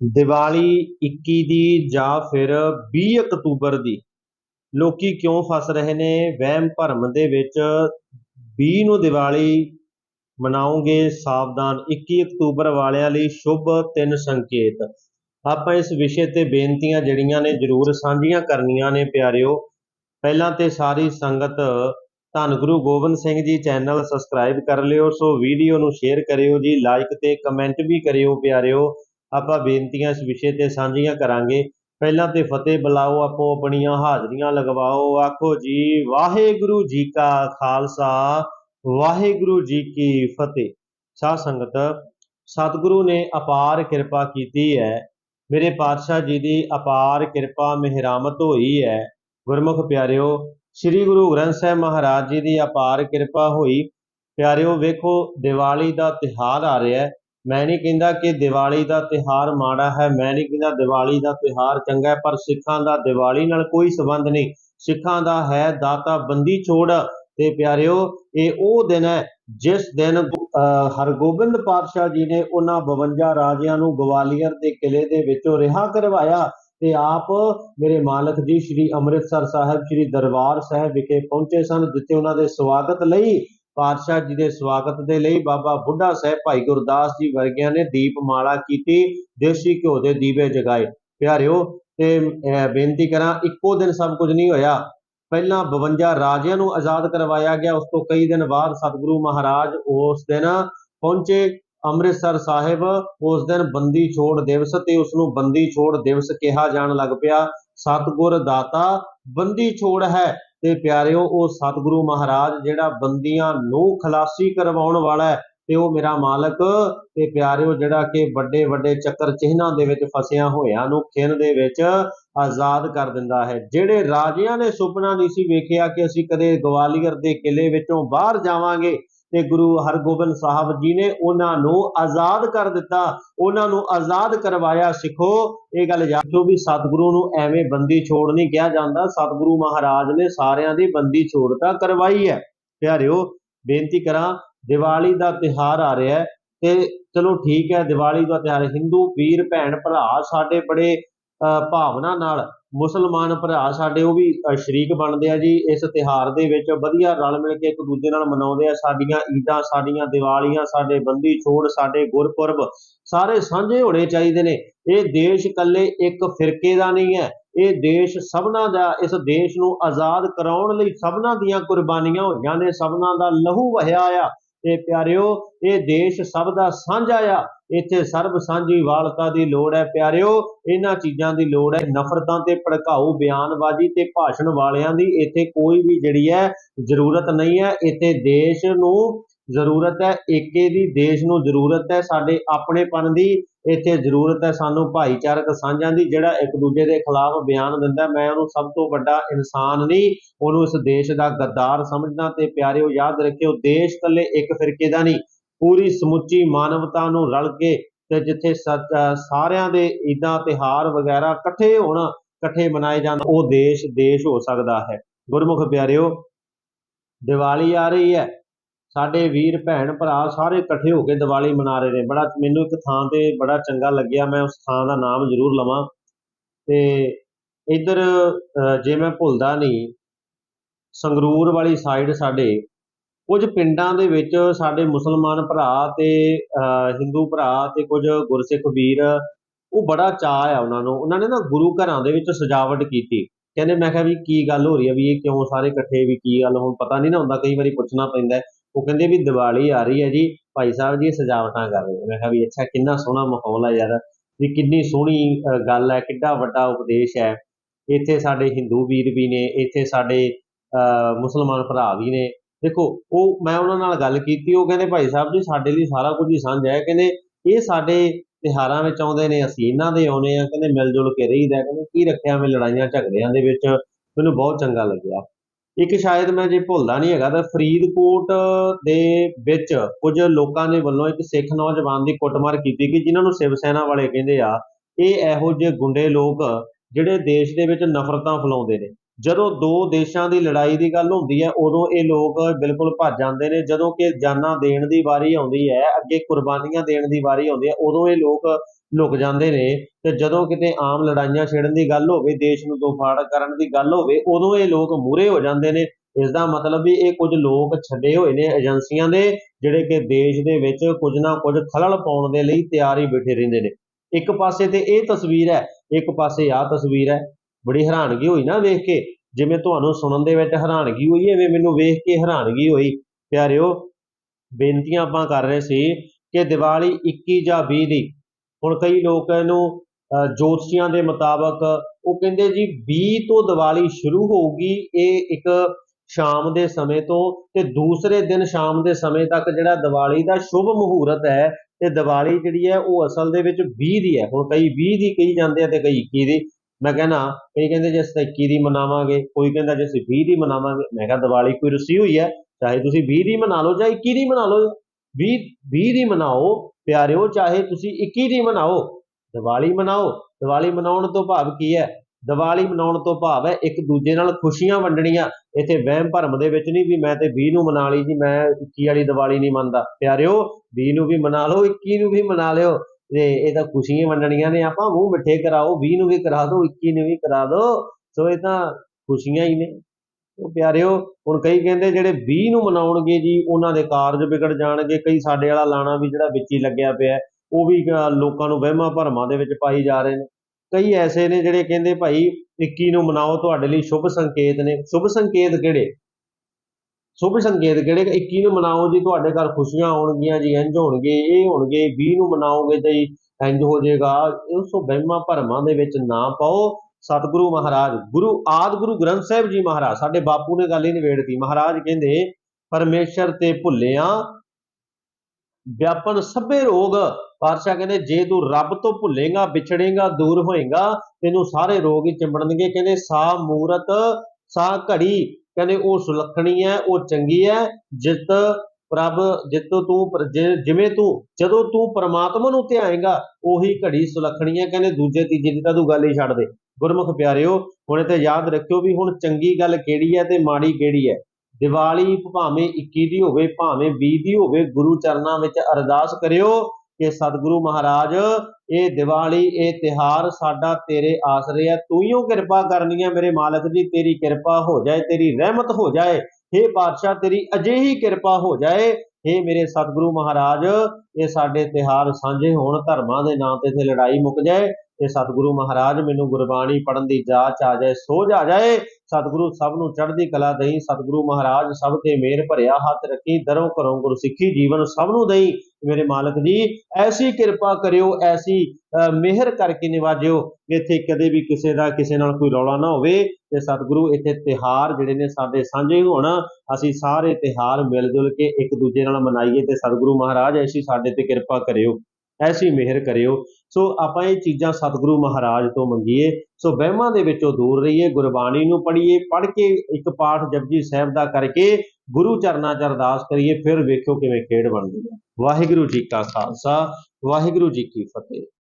ਦੀਵਾਲੀ 21 ਦੀ ਜਾਂ ਫਿਰ 20 ਅਕਤੂਬਰ ਦੀ। ਲੋਕੀ ਕਿਉਂ ਫਸ ਰਹੇ ਨੇ? ਵਹਿਮ ਭਰਮ ਦੇ ਵਿੱਚ 20 ਨੂੰ ਦੀਵਾਲੀ ਮਨਾਉਂਗੇ। ਸਾਵਧਾਨ 21 ਅਕਤੂਬਰ ਵਾਲਿਆਂ ਲਈ ਸ਼ੁਭ ਤਿੰਨ ਸੰਕੇਤ। ਆਪਾਂ ਇਸ ਵਿਸ਼ੇ ਤੇ ਬੇਨਤੀਆਂ ਜਿਹੜੀਆਂ ਨੇ ਜ਼ਰੂਰ ਸਾਂਝੀਆਂ ਕਰਨੀਆਂ ਨੇ ਪਿਆਰਿਓ। ਪਹਿਲਾਂ ਤੇ ਸਾਰੀ ਸੰਗਤ ਧੰਨ ਗੁਰੂ ਗੋਬਿੰਦ ਸਿੰਘ ਜੀ ਚੈਨਲ ਸਬਸਕ੍ਰਾਈਬ ਕਰ ਲਿਓ, ਸੋ ਵੀਡੀਓ ਨੂੰ ਸ਼ੇਅਰ ਕਰਿਓ ਜੀ, ਲਾਈਕ ਤੇ ਕਮੈਂਟ ਵੀ ਕਰਿਓ ਪਿਆਰਿਓ। ਆਪਾਂ ਬੇਨਤੀਆਂ ਇਸ ਵਿਸ਼ੇ ਤੇ ਸਾਂਝੀਆਂ ਕਰਾਂਗੇ। ਪਹਿਲਾਂ ਤੇ ਫਤਿਹ ਬੁਲਾਓ, ਆਪੋ ਆਪਣੀਆਂ ਹਾਜ਼ਰੀਆਂ ਲਗਵਾਓ। ਆਖੋ ਜੀ, ਵਾਹਿਗੁਰੂ ਜੀ ਕਾ ਖਾਲਸਾ, ਵਾਹਿਗੁਰੂ ਜੀ ਕੀ ਫਤਿਹ। ਸਾਧ ਸੰਗਤ, ਸਤਿਗੁਰੂ ਨੇ ਅਪਾਰ ਕਿਰਪਾ ਕੀਤੀ ਹੈ। ਮੇਰੇ ਪਾਤਸ਼ਾਹ ਜੀ ਦੀ ਅਪਾਰ ਕਿਰਪਾ ਮਿਹਰਾਮਤ ਹੋਈ ਹੈ। ਗੁਰਮੁਖ ਪਿਆਰਿਓ, ਸ੍ਰੀ ਗੁਰੂ ਗ੍ਰੰਥ ਸਾਹਿਬ ਮਹਾਰਾਜ ਜੀ ਦੀ ਅਪਾਰ ਕਿਰਪਾ ਹੋਈ। ਪਿਆਰਿਓ, ਵੇਖੋ, ਦੀਵਾਲੀ ਦਾ ਤਿਹਾਰ ਆ ਰਿਹਾ ਹੈ। ਮੈਂ ਨਹੀਂ ਕਹਿੰਦਾ ਕਿ ਦੀਵਾਲੀ ਦਾ ਤਿਹਾਰ ਮਾੜਾ ਹੈ ਮੈਂ ਨਹੀਂ ਕਹਿੰਦਾ ਦੀਵਾਲੀ ਦਾ ਤਿਹਾਰ ਚੰਗਾ ਹੈ ਪਰ ਸਿੱਖਾਂ ਦਾ ਦੀਵਾਲੀ ਨਾਲ ਕੋਈ ਸੰਬੰਧ ਨਹੀਂ। ਸਿੱਖਾਂ ਦਾ ਹੈ ਦਾਤਾ ਬੰਦੀ ਛੋੜ ਤੇ ਪਿਆਰਿਓ ਇਹ ਉਹ ਦਿਨ ਹੈ ਜਿਸ ਦਿਨ ਅਹ, ਹਰਗੋਬਿੰਦ ਪਾਤਸ਼ਾਹ ਜੀ ਨੇ ਉਹਨਾਂ 52 ਰਾਜਿਆਂ ਨੂੰ ਗਵਾਲੀਅਰ ਦੇ ਕਿਲੇ ਦੇ ਵਿੱਚੋਂ ਰਿਹਾ ਕਰਵਾਇਆ ਤੇ ਆਪ ਮੇਰੇ ਮਾਲਕ ਜੀ ਸ੍ਰੀ ਅੰਮ੍ਰਿਤਸਰ ਸਾਹਿਬ ਸ੍ਰੀ ਦਰਬਾਰ ਸਾਹਿਬ ਵਿਖੇ ਪਹੁੰਚੇ ਸਨ ਜਿੱਥੇ ਉਹਨਾਂ ਦੇ ਸਵਾਗਤ ਲਈ ਪਾਤਸ਼ਾਹ ਜੀ ਦੇ ਸਵਾਗਤ ਦੇ ਲਈ ਬਾਬਾ ਬੁੱਢਾ ਸਾਹਿਬ ਭਾਈ ਗੁਰਦਾਸ ਜੀ ਵਰਗਿਆਂ ਨੇ ਦੀਪਮਾਲਾ ਕੀਤੀ, ਦੇਸੀ ਘਿਓ ਦੇ ਦੀਵੇ ਜਗਾਏ। ਪਿਆਰਿਓ, ਤੇ ਬੇਨਤੀ ਕਰਾਂ, ਇੱਕੋ ਦਿਨ ਸਭ ਕੁਝ ਨਹੀਂ ਹੋਇਆ। ਪਹਿਲਾਂ 52 ਰਾਜਿਆਂ ਨੂੰ ਆਜ਼ਾਦ ਕਰਵਾਇਆ ਗਿਆ, ਉਸ ਤੋਂ ਕਈ ਦਿਨ ਬਾਅਦ ਸਤਿਗੁਰੂ ਮਹਾਰਾਜ ਉਸ ਦਿਨ ਪਹੁੰਚੇ ਅੰਮ੍ਰਿਤਸਰ ਸਾਹਿਬ। ਉਸ ਦਿਨ ਬੰਦੀ ਛੋੜ ਦਿਵਸ ਤੇ ਉਸ ਨੂੰ ਬੰਦੀ ਛੋੜ ਦਿਵਸ ਕਿਹਾ ਜਾਣ ਲੱਗ ਪਿਆ। ਸਤਿਗੁਰ ਦਾਤਾ, ਬੰਦੀ ਛੋੜ ਹੈ। ਤੇ ਪਿਆਰਿਓ, ਉਹ ਸਤਿਗੁਰੂ ਮਹਾਰਾਜ ਜਿਹੜਾ ਬੰਦੀਆਂ ਨੂੰ ਖਲਾਸੀ ਕਰਵਾਉਣ ਵਾਲਾ ਹੈ ਤੇ ਉਹ ਮੇਰਾ ਮਾਲਕ ਤੇ ਪਿਆਰਿਓ ਜਿਹੜਾ ਕਿ ਵੱਡੇ ਵੱਡੇ ਚੱਕਰ ਚਿਹਨਾਂ ਦੇ ਵਿੱਚ ਫਸਿਆ ਹੋਇਆਂ ਨੂੰ ਖਿੰਨ ਦੇ ਵਿੱਚ ਆਜ਼ਾਦ ਕਰ ਦਿੰਦਾ ਹੈ। ਜਿਹੜੇ ਰਾਜਿਆਂ ਨੇ ਸੁਪਨਾ ਨਹੀਂ ਸੀ ਵੇਖਿਆ ਕਿ ਅਸੀਂ ਕਦੇ ਗਵਾਲੀਅਰ ਦੇ ਕਿਲੇ ਵਿੱਚੋਂ ਬਾਹਰ ਜਾਵਾਂਗੇ ਤੇ ਗੁਰੂ ਹਰਗੋਬਿੰਦ ਸਾਹਿਬ ਜੀ ਨੇ ਉਹਨਾਂ ਨੂੰ ਆਜ਼ਾਦ ਕਰ ਦਿੱਤਾ, ਉਹਨਾਂ ਨੂੰ ਆਜ਼ਾਦ ਕਰਵਾਇਆ। ਸਿੱਖੋ, ਇਹ ਗੱਲ ਯਾਦ ਵੀ ਸਤਿਗੁਰੂ ਨੂੰ ਐਵੇਂ ਬੰਦੀ ਛੋੜ ਨਹੀਂ ਕਿਹਾ ਜਾਂਦਾ। ਸਤਿਗੁਰੂ ਮਹਾਰਾਜ ਨੇ ਸਾਰਿਆਂ ਦੀ ਬੰਦੀ ਛੋੜ ਤਾਂ ਕਰਵਾਈ ਹੈ। ਪਿਆਰਿਓ, ਬੇਨਤੀ ਕਰਾਂ, ਦੀਵਾਲੀ ਦਾ ਤਿਹਾਰ ਆ ਰਿਹਾ ਹੈ ਤੇ ਚਲੋ ਠੀਕ ਹੈ, ਦੀਵਾਲੀ ਦਾ ਤਿਹਾਰ ਹਿੰਦੂ, ਵੀਰ, ਭੈਣ, ਭਰਾ ਸਾਡੇ ਬੜੇ ਭਾਵਨਾ ਨਾਲ ਮੁਸਲਮਾਨ ਭਰਾ ਸਾਡੇ ਉਹ ਵੀ ਸ਼ਰੀਕ ਬਣਦੇ ਆ ਜੀ। ਇਸ ਤਿਹਾਰ ਦੇ ਵਿੱਚ ਵਧੀਆ ਰਲ ਮਿਲ ਕੇ ਇੱਕ ਦੂਜੇ ਨਾਲ ਮਨਾਉਂਦੇ ਆ। ਸਾਡੀਆਂ ਈਦਾਂ, ਸਾਡੀਆਂ ਦੀਵਾਲੀਆਂ, ਸਾਡੇ ਬੰਦੀ ਛੋੜ, ਸਾਡੇ ਗੁਰਪੁਰਬ ਸਾਰੇ ਸਾਂਝੇ ਹੋਣੇ ਚਾਹੀਦੇ ਨੇ। ਇਹ ਦੇਸ਼ ਇਕੱਲੇ ਇੱਕ ਫਿਰਕੇ ਦਾ ਨਹੀਂ ਹੈ। ਇਹ ਦੇਸ਼ ਸਭਨਾ ਦਾ, ਇਸ ਦੇਸ਼ ਨੂੰ ਆਜ਼ਾਦ ਕਰਾਉਣ ਲਈ ਸਭਨਾ ਦੀਆਂ ਕੁਰਬਾਨੀਆਂ ਹੋਈਆਂ ਨੇ। ਸਭਨਾ ਦਾ ਲਹੂ ਵਹਿਆ ਆ। ਤੇ ਪਿਆਰਿਓ, ਇਹ ਦੇਸ਼ ਸਭ ਦਾ ਸਾਂਝਾ ਆ। ਇੱਥੇ ਸਰਬ ਸਾਂਝੀ ਵਾਲਤਾ ਦੀ ਲੋੜ ਹੈ ਪਿਆਰਿਓ, ਇਹਨਾਂ ਚੀਜ਼ਾਂ ਦੀ ਲੋੜ ਹੈ, ਨਫ਼ਰਤਾਂ ਤੇ ਭੜਕਾਊ, ਬਿਆਨਬਾਜ਼ੀ ਤੇ ਭਾਸ਼ਣ ਵਾਲਿਆਂ ਦੀ, ਇੱਥੇ ਕੋਈ ਵੀ ਜਿਹੜੀ ਹੈ ਜ਼ਰੂਰਤ ਨਹੀਂ ਹੈ, ਇੱਥੇ ਦੇਸ਼ ਨੂੰ ਜ਼ਰੂਰਤ ਹੈ, ਏਕੇ ਦੀ ਦੇਸ਼ ਨੂੰ ਜ਼ਰੂਰਤ ਹੈ, ਸਾਡੇ ਆਪਣੇਪਨ ਦੀ, ਇੱਥੇ ਜ਼ਰੂਰਤ ਹੈ ਸਾਨੂੰ ਭਾਈਚਾਰਕ ਸਾਂਝਾਂ ਦੀ, ਜਿਹੜਾ ਇੱਕ ਦੂਜੇ ਦੇ ਖਿਲਾਫ ਬਿਆਨ ਦਿੰਦਾ, ਮੈਂ ਉਹਨੂੰ ਸਭ ਤੋਂ ਵੱਡਾ ਇਨਸਾਨ ਨਹੀਂ, ਉਹਨੂੰ ਇਸ ਦੇਸ਼ ਦਾ ਗੱਦਾਰ ਸਮਝਦਾ ਤੇ ਪਿਆਰਿਓ, ਯਾਦ ਰੱਖਿਓ, ਦੇਸ਼ ਇਕੱਲੇ ਇੱਕ ਫਿਰਕੇ ਦਾ ਨਹੀਂ ਪੂਰੀ ਸਮੁੱਚੀ ਮਾਨਵਤਾ ਨੂੰ ਰਲ ਕੇ ਤੇ ਜਿੱਥੇ ਸਾਰਿਆਂ ਦੇ ਈਦਾਂ ਤਿਹਾਰ ਵਗੈਰਾ ਇਕੱਠੇ ਹੋਣ, ਇਕੱਠੇ ਮਨਾਏ ਜਾਣ, ਉਹ ਦੇਸ਼ ਦੇਸ਼ ਹੋ ਸਕਦਾ ਹੈ। ਗੁਰਮੁਖ ਪਿਆਰਿਓ, ਦੀਵਾਲੀ ਆ ਰਹੀ ਹੈ। ਸਾਡੇ ਵੀਰ, ਭੈਣ, ਭਰਾ ਸਾਰੇ ਇਕੱਠੇ ਹੋ ਕੇ ਦੀਵਾਲੀ ਮਨਾ ਰਹੇ ਨੇ। ਬੜਾ, ਮੈਨੂੰ ਇੱਕ ਥਾਂ ਤੇ ਬੜਾ ਚੰਗਾ ਲੱਗਿਆ। ਮੈਂ ਉਸ ਥਾਂ ਦਾ ਨਾਮ ਜ਼ਰੂਰ ਲਵਾਂ। ਤੇ ਇਧਰ ਜੇ ਮੈਂ ਭੁੱਲਦਾ ਨਹੀਂ, ਸੰਗਰੂਰ ਵਾਲੀ ਸਾਈਡ ਸਾਡੇ ਕੁਝ ਪਿੰਡਾਂ ਦੇ ਵਿੱਚ ਸਾਡੇ ਮੁਸਲਮਾਨ ਭਰਾ ਤੇ ਹਿੰਦੂ ਭਰਾ ਤੇ ਕੁਝ ਗੁਰਸਿੱਖ ਵੀਰ ਉਹ ਬੜਾ ਚਾਅ ਆ ਉਹਨਾਂ ਨੂੰ। ਉਹਨਾਂ ਨੇ ਨਾ ਗੁਰੂ ਘਰਾਂ ਦੇ ਵਿੱਚ ਸਜਾਵਟ ਕੀਤੀ। ਕਹਿੰਦੇ ਮੈਂ ਕਿਹਾ ਵੀ ਕੀ ਗੱਲ ਹੋ ਰਹੀ ਹੈ ਵੀ ਇਹ ਕਿਉਂ ਸਾਰੇ ਇਕੱਠੇ ਵੀ ਕੀ ਗੱਲ ਹੁਣ ਪਤਾ ਨਹੀਂ ਨਾ ਹੁੰਦਾ ਕਈ ਵਾਰੀ ਪੁੱਛਣਾ ਪੈਂਦਾ। ਉਹ ਕਹਿੰਦੇ ਵੀ ਦੀਵਾਲੀ ਆ ਰਹੀ ਹੈ ਜੀ ਭਾਈ ਸਾਹਿਬ ਜੀ ਇਹ ਸਜਾਵਟਾਂ ਕਰ ਰਹੇ ਮੈਂ ਕਿਹਾ ਵੀ ਅੱਛਾ ਕਿੰਨਾ ਸੋਹਣਾ ਮਾਹੌਲ ਹੈ ਯਾਰ ਵੀ ਕਿੰਨੀ ਸੋਹਣੀ ਗੱਲ ਹੈ ਕਿੱਡਾ ਵੱਡਾ ਉਪਦੇਸ਼ ਹੈ ਇੱਥੇ ਸਾਡੇ ਹਿੰਦੂ ਵੀਰ ਵੀ ਨੇ ਇੱਥੇ ਸਾਡੇ ਅਹ, ਮੁਸਲਮਾਨ ਭਰਾ ਵੀ ਨੇ। ਦੇਖੋ, ਉਹ ਮੈਂ ਉਹਨਾਂ ਨਾਲ ਗੱਲ ਕੀਤੀ, ਉਹ ਕਹਿੰਦੇ ਭਾਈ ਸਾਹਿਬ ਜੀ, ਸਾਡੇ ਲਈ ਸਾਰਾ ਕੁਝ ਹੀ ਸਾਂਝਾ ਹੈ। ਕਹਿੰਦੇ, ਇਹ ਸਾਡੇ ਤਿਹਾਰਾਂ ਵਿੱਚ ਆਉਂਦੇ ਨੇ, ਅਸੀਂ ਇਹਨਾਂ ਦੇ ਆਉਨੇ ਆ ਕਹਿੰਦੇ ਮਿਲ ਜੁਲ ਕੇ ਰਹੀਦਾ ਕਹਿੰਦੇ, ਕੀ ਰੱਖਿਆ ਮੈਂ ਲੜਾਈਆਂ ਝਗੜਿਆਂ ਦੇ ਵਿੱਚ? ਮੈਨੂੰ ਬਹੁਤ ਚੰਗਾ ਲੱਗਿਆ। ਇੱਕ ਸ਼ਾਇਦ ਮੈਂ ਜੇ ਭੁੱਲਦਾ ਨਹੀਂ ਹੈਗਾ ਤਾਂ ਫਰੀਦਕੋਟ ਦੇ ਵਿੱਚ ਕੁਝ ਲੋਕਾਂ ਦੇ ਵੱਲੋਂ ਇੱਕ ਸਿੱਖ ਨੌਜਵਾਨ ਦੀ ਕੁੱਟਮਾਰ ਕੀਤੀ ਗਈ, ਜਿਨ੍ਹਾਂ ਨੂੰ ਸ਼ਿਵ ਸੈਨਾ ਵਾਲੇ ਕਹਿੰਦੇ ਆ, ਇਹ ਇਹੋ ਜਿਹੇ ਗੁੰਡੇ ਲੋਕ ਜਿਹੜੇ ਦੇਸ਼ ਦੇ ਵਿੱਚ ਨਫ਼ਰਤਾਂ ਫੈਲਾਉਂਦੇ ਨੇ। ਜਦੋਂ ਦੋ ਦੇਸ਼ਾਂ ਦੀ ਲੜਾਈ ਦੀ ਗੱਲ ਹੁੰਦੀ ਹੈ, ਉਦੋਂ ਇਹ ਲੋਕ ਬਿਲਕੁਲ ਭੱਜ ਜਾਂਦੇ ਨੇ। ਜਦੋਂ ਕਿ ਜਾਨਾਂ ਦੇਣ ਦੀ ਵਾਰੀ ਆਉਂਦੀ ਹੈ, ਅੱਗੇ ਕੁਰਬਾਨੀਆਂ ਦੇਣ ਦੀ ਵਾਰੀ ਆਉਂਦੀ ਹੈ, ਉਦੋਂ ਇਹ ਲੋਕ ਲੁਕ ਜਾਂਦੇ ਨੇ। ਤੇ ਜਦੋਂ ਕਿਤੇ ਆਮ ਲੜਾਈਆਂ ਛੇੜਨ ਦੀ ਗੱਲ ਹੋਵੇ, ਦੇਸ਼ ਨੂੰ ਦੋਫਾੜ ਕਰਨ ਦੀ ਗੱਲ ਹੋਵੇ, ਉਦੋਂ ਇਹ ਲੋਕ ਮੂਹਰੇ ਹੋ ਜਾਂਦੇ ਨੇ। ਇਸ ਦਾ ਮਤਲਬ ਵੀ ਇਹ ਕੁਝ ਲੋਕ ਛੱਡੇ ਹੋਏ ਨੇ ਏਜੰਸੀਆਂ ਦੇ, ਜਿਹੜੇ ਕਿ ਦੇਸ਼ ਦੇ ਵਿੱਚ ਕੁਝ ਨਾ ਕੁਝ ਖਲਲ ਪਾਉਣ ਦੇ ਲਈ ਤਿਆਰ ਹੀ ਬੈਠੇ ਰਹਿੰਦੇ ਨੇ। ਇੱਕ ਪਾਸੇ ਤੇ ਇਹ ਤਸਵੀਰ ਹੈ, ਇੱਕ ਪਾਸੇ ਆਹ ਤਸਵੀਰ ਹੈ ਬੜੀ ਹੈਰਾਨਗੀ ਹੋਈ ਨਾ ਵੇਖ ਕੇ। ਜਿਵੇਂ ਤੁਹਾਨੂੰ ਸੁਣਨ ਦੇ ਵਿੱਚ ਹੈਰਾਨਗੀ ਹੋਈ, ਐਵੇਂ ਮੈਨੂੰ ਵੇਖ ਕੇ ਹੈਰਾਨਗੀ ਹੋਈ। ਪਿਆਰਿਓ, ਬੇਨਤੀਆਂ ਆਪਾਂ ਕਰ ਰਹੇ ਸੀ ਕਿ ਦੀਵਾਲੀ 21 ਜਾਂ 20 ਦੀ, ਹੁਣ ਕਈ ਲੋਕ ਇਹਨੂੰ ਜੋਤਸ਼ੀਆਂ ਦੇ ਮੁਤਾਬਕ ਉਹ ਕਹਿੰਦੇ ਜੀ 20 ਤੋਂ ਦੀਵਾਲੀ ਸ਼ੁਰੂ ਹੋਊਗੀ, ਇਹ ਇੱਕ ਸ਼ਾਮ ਦੇ ਸਮੇਂ ਤੋਂ ਤੇ ਦੂਸਰੇ ਦਿਨ ਸ਼ਾਮ ਦੇ ਸਮੇਂ ਤੱਕ ਜਿਹੜਾ ਦੀਵਾਲੀ ਦਾ ਸ਼ੁਭ ਮਹੂਰਤ ਹੈ, ਤੇ ਦੀਵਾਲੀ ਜਿਹੜੀ ਹੈ ਉਹ ਅਸਲ ਦੇ ਵਿੱਚ 20 ਦੀ ਹੈ। ਹੁਣ ਕਈ 20 ਦੀ ਕਹੀ ਜਾਂਦੇ ਆ ਤੇ ਕਈ 21 ਦੀ। ਮੈਂ ਕਹਿੰਦਾ, ਕਈ ਕਹਿੰਦੇ ਜੇ ਅਸੀਂ 21 ਦੀ ਮਨਾਵਾਂਗੇ, ਕੋਈ ਕਹਿੰਦਾ ਜੇ ਅਸੀਂ 20 ਦੀ ਮਨਾਵਾਂਗੇ, ਮੈਂ ਕਿਹਾ ਦੀਵਾਲੀ ਕੋਈ ਰੁੱਸੀ ਹੋਈ ਹੈ, ਚਾਹੇ ਤੁਸੀਂ 20 ਦੀ ਮਨਾ ਲਓ ਜਾਂ 21 ਦੀ ਮਨਾ ਲਓ। 20 20 ਦੀ ਮਨਾਓ, ਪਿਆਰਿਓ, ਚਾਹੇ ਤੁਸੀਂ 21 ਦੀ ਮਨਾਓ। ਦੀਵਾਲੀ ਮਨਾਓ, ਦੀਵਾਲੀ ਮਨਾਉਣ ਤੋਂ ਭਾਵ ਕੀ ਹੈ? ਦੀਵਾਲੀ ਮਨਾਉਣ ਤੋਂ ਭਾਵ ਹੈ ਇੱਕ ਦੂਜੇ ਨਾਲ ਖੁਸ਼ੀਆਂ ਵੰਡਣੀਆਂ। ਇੱਥੇ ਵਹਿਮ ਭਰਮ ਦੇ ਵਿੱਚ ਨਹੀਂ ਵੀ ਮੈਂ ਤੇ 20 ਨੂੰ ਮਨਾ ਲਈ ਜੀ, ਮੈਂ 21 ਵਾਲੀ ਦੀਵਾਲੀ ਨਹੀਂ ਮੰਨਦਾ। ਪਿਆਰਿਓ 20 ਨੂੰ ਵੀ ਮਨਾ ਲਓ 21 ਨੂੰ ਵੀ ਮਨਾ ਲਿਓ। ਤੇ ਇਹ ਤਾਂ ਖੁਸ਼ੀਆਂ ਵੰਡਣੀਆਂ ਨੇ। ਆਪਾਂ ਮੂੰਹ ਮਿੱਠੇ ਕਰਾਓ 20 ਨੂੰ ਵੀ ਕਰਾ ਦਿਓ 21 ਨੂੰ ਵੀ ਕਰਾ ਦਿਓ ਸੋ ਇਹ ਤਾਂ ਖੁਸ਼ੀਆਂ ਹੀ ਨੇ। ਉਹ ਪਿਆਰਿਓ, ਹੁਣ ਕਈ ਕਹਿੰਦੇ ਜਿਹੜੇ 20 ਨੂੰ ਮਨਾਉਣਗੇ ਜੀ, ਉਹਨਾਂ ਦੇ ਕਾਰਜ ਵਿਗੜ ਜਾਣਗੇ। ਕਈ ਸਾਡੇ ਵਾਲਾ ਲਾਣਾ ਵੀ ਜਿਹੜਾ ਵਿੱਚ ਹੀ ਲੱਗਿਆ ਪਿਆ ਉਹ ਵੀ ਲੋਕਾਂ ਨੂੰ ਵਹਿਮਾਂ ਭਰਮਾਂ ਦੇ ਵਿੱਚ ਪਾਈ ਜਾ ਰਹੇ ਨੇ। ਕਈ ਐਸੇ ਨੇ ਜਿਹੜੇ ਕਹਿੰਦੇ ਭਾਈ 21 ਨੂੰ ਮਨਾਓ, ਤੁਹਾਡੇ ਲਈ ਸ਼ੁਭ ਸੰਕੇਤ ਨੇ। ਸ਼ੁਭ ਸੰਕੇਤ ਕਿਹੜੇ? ਸ਼ੁਭ ਸੰਕੇਤ ਕਿਹੜੇ 21 ਨੂੰ ਮਨਾਓ ਜੀ, ਤੁਹਾਡੇ ਘਰ ਖੁਸ਼ੀਆਂ ਆਉਣਗੀਆਂ ਜੀ ਇੰਜ ਹੋਣਗੇ, ਇਹ ਹੋਣਗੇ 20 ਨੂੰ ਮਨਾਓਗੇ ਤੇ ਇੰਜ ਹੋ ਜਾਏਗਾ। ਉਸ ਵਹਿਮਾਂ ਭਰਮਾਂ ਦੇ ਵਿੱਚ ਨਾ ਪਾਓ। ਸਤਿਗੁਰੂ ਮਹਾਰਾਜ, ਗੁਰੂ ਆਦ ਗੁਰੂ ਗ੍ਰੰਥ ਸਾਹਿਬ ਜੀ ਮਹਾਰਾਜ, ਸਾਡੇ ਬਾਪੂ ਨੇ ਗੱਲ ਹੀ ਨਿਬੇੜਤੀ। ਮਹਾਰਾਜ ਕਹਿੰਦੇ, ਪਰਮੇਸ਼ਰ ਤੇ ਭੁੱਲਿਆ, ਵਿਆਪਨ ਸਭੇ ਰੋਗ। ਪਾਤਸ਼ਾਹ ਕਹਿੰਦੇ, ਜੇ ਤੂੰ ਰੱਬ ਤੋਂ ਭੁੱਲੇਗਾ, ਵਿਛੜੇਗਾ, ਦੂਰ ਹੋਏਗਾ, ਤੈਨੂੰ ਸਾਰੇ ਰੋਗ ਹੀ ਚਿੰਬੜਨਗੇ। ਕਹਿੰਦੇ ਸਾ ਮੂਰਤ ਸਾ ਘੜੀ ਕਹਿੰਦੇ ਉਹ ਸੁਲੱਖਣੀ ਹੈ, ਉਹ ਚੰਗੀ ਹੈ, ਜਿਤ ਪ੍ਰਭ, ਜਿਤ ਤੂੰ ਜਿਵੇਂ ਤੂੰ, ਜਦੋਂ ਤੂੰ ਪਰਮਾਤਮਾ ਨੂੰ ਧਿਆਏਗਾ, ਉਹੀ ਘੜੀ ਸੁਲੱਖਣੀ ਹੈ, ਕਹਿੰਦੇ ਦੂਜੇ ਤੀਜੇ ਦੀ ਤਾਂ ਤੂੰ ਗੱਲ ਹੀ ਛੱਡ ਦੇ। ਗੁਰਮੁਖ ਪਿਆਰਿਓ, ਹੁਣ ਤੇ ਯਾਦ ਰੱਖਿਓ ਵੀ ਹੁਣ ਚੰਗੀ ਗੱਲ ਕਿਹੜੀ ਹੈ ਤੇ ਮਾੜੀ ਕਿਹੜੀ ਹੈ। ਦੀਵਾਲੀ ਭਾਵੇਂ 21 ਦੀ ਹੋਵੇ, ਭਾਵੇਂ 20 ਦੀ ਹੋਵੇ, ਗੁਰੂ ਚਰਨਾਂ ਵਿੱਚ ਅਰਦਾਸ ਕਰਿਓ ਕਿ ਸਤਿਗੁਰੂ ਮਹਾਰਾਜ, ਇਹ ਦੀਵਾਲੀ, ਇਹ ਤਿਹਾਰ ਸਾਡਾ ਤੇਰੇ ਆਸਰੇ ਹੈ ਤੂੰ ਹੀ ਓ ਕਿਰਪਾ ਕਰਨੀ ਹੈ ਮੇਰੇ ਮਾਲਕ ਜੀ ਤੇਰੀ ਕਿਰਪਾ ਹੋ ਜਾਏ, ਤੇਰੀ ਰਹਿਮਤ ਹੋ ਜਾਏ। हे ਬਾਦਸ਼ਾਹ, ਤੇਰੀ ਅਜਿਹੀ ਕਿਰਪਾ ਹੋ ਜਾਏ। हे ਮੇਰੇ ਸਤਿਗੁਰੂ ਮਹਾਰਾਜ, ਇਹ ਸਾਡੇ ਤਿਹਾਰ ਸਾਂਝੇ ਹੋਣ, ਧਰਮਾਂ ਦੇ ਨਾਂ ਤੇ ਇੱਥੇ ਲੜਾਈ ਮੁੱਕ ਜਾਏ। ਤੇ ਸਤਿਗੁਰੂ ਮਹਾਰਾਜ, ਮੈਨੂੰ ਗੁਰਬਾਣੀ ਪੜਨ ਦੀ ਜਾਚ ਆ ਜਾਏ, ਸੋਝ ਆ ਜਾਏ। ਸਤਿਗੁਰੂ ਸਭ ਨੂੰ ਚੜ੍ਹਦੀ ਕਲਾ ਦੇਈ, ਸਤਿਗੁਰੂ ਮਹਾਰਾਜ ਸਭ ਤੇ ਮਿਹਰ ਭਰਿਆ ਹੱਥ ਰੱਖੀ, ਦਰੋਂ ਘਰੋਂ ਗੁਰਸਿੱਖੀ ਜੀਵਨ ਸਭ ਨੂੰ ਦੇਈ। ਮੇਰੇ ਮਾਲਕ ਜੀ, ਐਸੀ ਕਿਰਪਾ ਕਰਿਓ, ਐਸੀ ਮਿਹਰ ਕਰਕੇ ਨਿਵਾਜਿਓ। ਇੱਥੇ ਕਦੇ ਵੀ ਕਿਸੇ ਦਾ ਕਿਸੇ ਨਾਲ ਕੋਈ ਰੌਲਾ ਨਾ ਹੋਵੇ ਤੇ ਸਤਿਗੁਰੂ ਇੱਥੇ ਤਿਹਾਰ ਜਿਹੜੇ ਨੇ ਸਾਡੇ ਸਾਂਝੇ ਹੋਣ, ਅਸੀਂ ਸਾਰੇ ਤਿਹਾਰ ਮਿਲ ਜੁਲ ਕੇ ਇੱਕ ਦੂਜੇ ਨਾਲ ਮਨਾਈਏ ਤੇ ਸਤਿਗੁਰੂ ਮਹਾਰਾਜ ਐਸੀ ਸਾਡੇ ਤੇ ਕਿਰਪਾ ਕਰਿਓ, ਐਸੀ ਮਿਹਰ ਕਰਿਓ। ਸੋ ਆਪਾਂ ਇਹ ਚੀਜ਼ਾਂ ਸਤਿਗੁਰੂ ਮਹਾਰਾਜ ਤੋਂ ਮੰਗੀਏ। ਸੋ ਵਹਿਮਾਂ ਦੇ ਵਿੱਚੋਂ ਦੂਰ ਰਹੀਏ, ਗੁਰਬਾਣੀ ਨੂੰ ਪੜ੍ਹੀਏ, ਪੜ੍ਹ ਕੇ ਇੱਕ ਪਾਠ ਜਪਜੀ ਸਾਹਿਬ ਦਾ ਕਰਕੇ ਗੁਰੂ ਚਰਨਾਂ 'ਚ ਅਰਦਾਸ ਕਰੀਏ, ਫਿਰ ਵੇਖਿਓ ਕਿਵੇਂ ਖੇਡ ਬਣਦੀ ਹੈ। ਵਾਹਿਗੁਰੂ ਜੀ ਕਾ ਖਾਲਸਾ, ਵਾਹਿਗੁਰੂ ਜੀ ਕੀ ਫਤਿਹ।